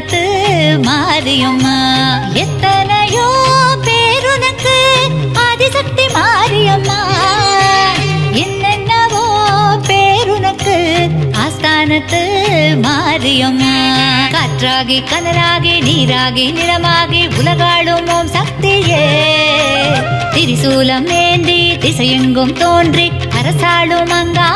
மனத்து மாரியம்மா எத்தனையோ பேருனக்கு ஆதிசக்தி மாரியம்மா என்னென்னவோ பேருனக்கு ஆஸ்தானத்து மாரியம்மா காற்றாகி கனலாகி நீராகி நிலமாகி உலகாளும் ஓம் சக்தியே. திரிசூலம் ஏந்தி திசையெங்கும் தோன்றி அரசாளும் அங்கா.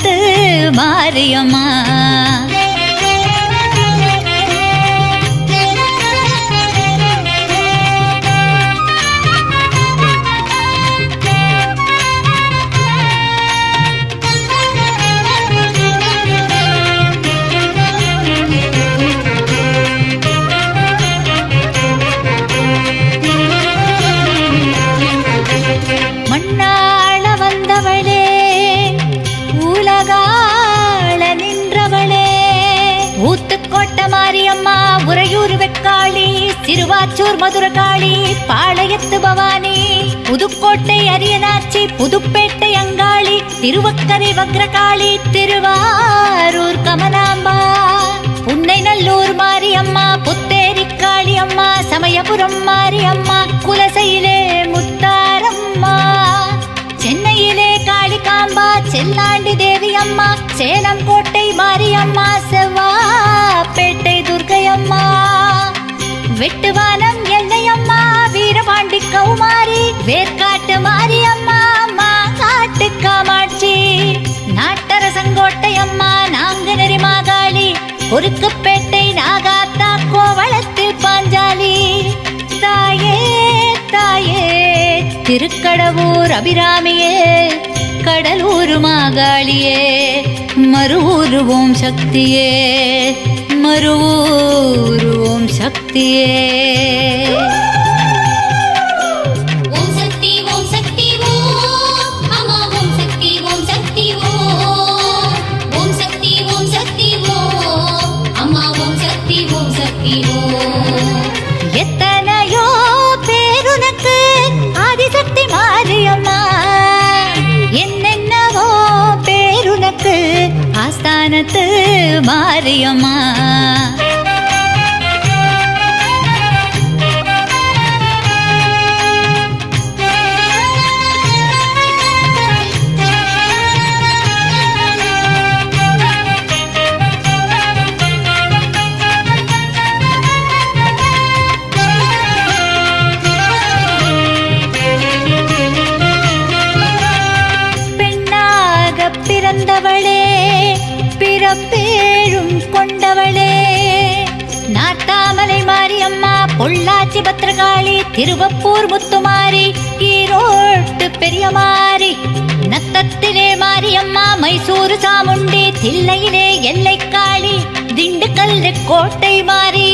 ஆஸ்தானத்து மாரியம்மா சிறுவாச்சூர் மதுரகாளி பாளையத்து பவானி புதுக்கோட்டை அரியனாச்சி புதுப்பேட்டை அங்காளி திருவக்கரை வக்ரகாளி திருவாரூர் கமலாம்பா. உன்னை நல்லூர் மாரியம்மா புத்தேரி காளி அம்மா சமயபுரம் மாரியம்மா குலசையிலே முத்தாரம்மா. சென்னையிலே காளிகாம்பா செல்லாண்டி தேவி அம்மா சேலம் கோட்டை மாரியம்மா செவ்வ வெட்டுவானம் எல்லையம்மா வீரபாண்டி கௌமாரி வேர்காட்டு மாரி அம்மா அம்மா காட்டு காமாட்சி. நாட்டரசங்கோட்டை அம்மா நாங்குநெறி மாகாளி பொறுக்குப்பேட்டை நாகாத்தா கோவளத்தில் பாஞ்சாலி. தாயே தாயே திருக்கடவூர் அபிராமியே கடலூர் மாகாளியே மறுவூர் ஓம் சக்தியே. மறுவூர் ஓம் சக்தியே ஆஸ்தானத்து மாரியம்மா கொண்டவளே. நாட்டாமலை மாரியம்மா பொள்ளாச்சி பத்திரகாளி திருவப்பூர் முத்துமாரி ஈரோட்டு பெரியமாரி. நத்தத்திலே மாரியம்மா மைசூரு சாமுண்டி தில்லையிலே எல்லைக்காளி திண்டுக்கல் கோட்டை மாறி.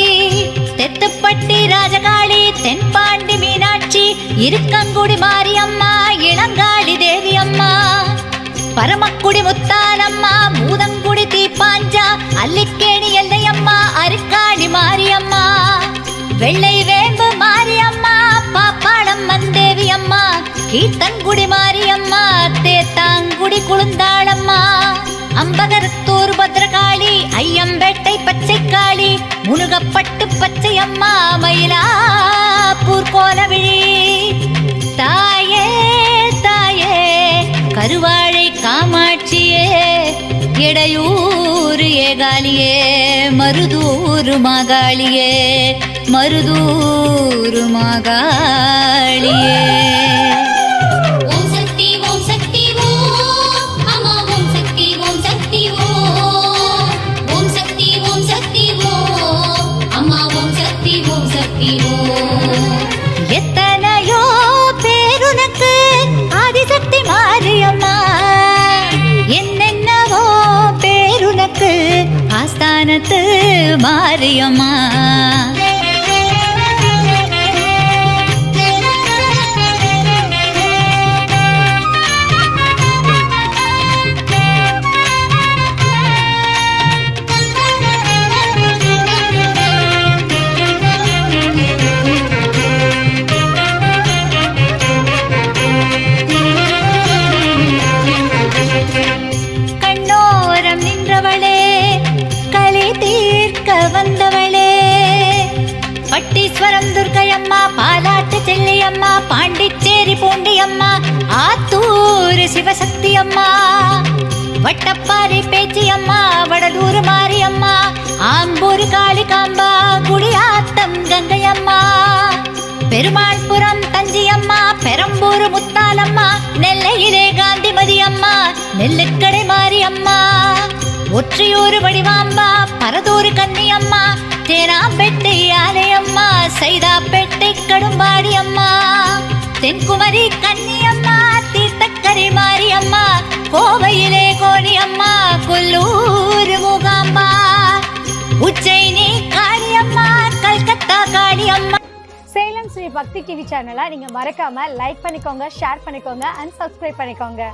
தெத்துப்பட்டி ராஜகாளி தென்பாண்டி மீனாட்சி இருக்கங்குடி மாரியம்மா இளங்காளி தேவி பரமக்குடி முத்தானம்மா மூதங்குடி தீப்பாஞ்சா அல்லிக்கேணி எல்லையம்மா அருக்காணி மாரியம்மா. வெள்ளை வேம்பு மாரியம்மா பாப்பாளம் மந்தேவி அம்மா கீர்த்தன்குடி மாரியம்மா தேத்தாங்குடி குளுந்தாளம்மா அம்பகரத்தூர் பத்ரகாளி ஐயம்பேட்டை பச்சைக்காளி முனுகப்பட்டு பச்சையம்மா மயிலாப்பூர் கோலவிழி. இடையூறு ஏகாலியே மருதூரு மாகாளியே மருதூரு மாகாளியே. ஓம் ஆஸ்தானத்து மாரியம்மா. வந்தவளே. பட்டீஸ்வரம் துர்க்கையம்மா பாலாட்டு செல்லியம்மா பாண்டிச்சேரி பூண்டியம்மா ஆத்தூர் சிவசக்தி அம்மா வட்டப்பாறை பேச்சியம்மா வடலூர் மாரியம்மா ஆம்பூர் காளிகாம்பா குடியாத்தம் கங்கையம்மா பெருமாள்புரம் தஞ்சியம்மா பெரம்பூர் முத்தாலம்மா நெல்லையிலே காந்திமதி அம்மா நெல்லுக்கடை மாரியம்மா ஒற்றையூர் வடிவாம்பா பரதூர் கன்னியம்மா தேனாம்பேட்டை அம்மா சைதாப்பேட்டை கடும்பாடி அம்மா தென்குமரி கன்னியம்மா தீர்த்தக்கரை மாரியம்மா கோவையிலே கோணியம்மா கொல்லூர் மூகாம்பா உச்சைனி காளியம்மா கல்கத்தா காளியம்மா. சேலம் ஸ்ரீ பக்தி டிவி சேனலை நீங்கள் மறக்காமல் லைக் பண்ணிக்கோங்க ஷேர் பண்ணிக்கோங்க அண்ட் சப்ஸ்கிரைப் பண்ணிக்கோங்க.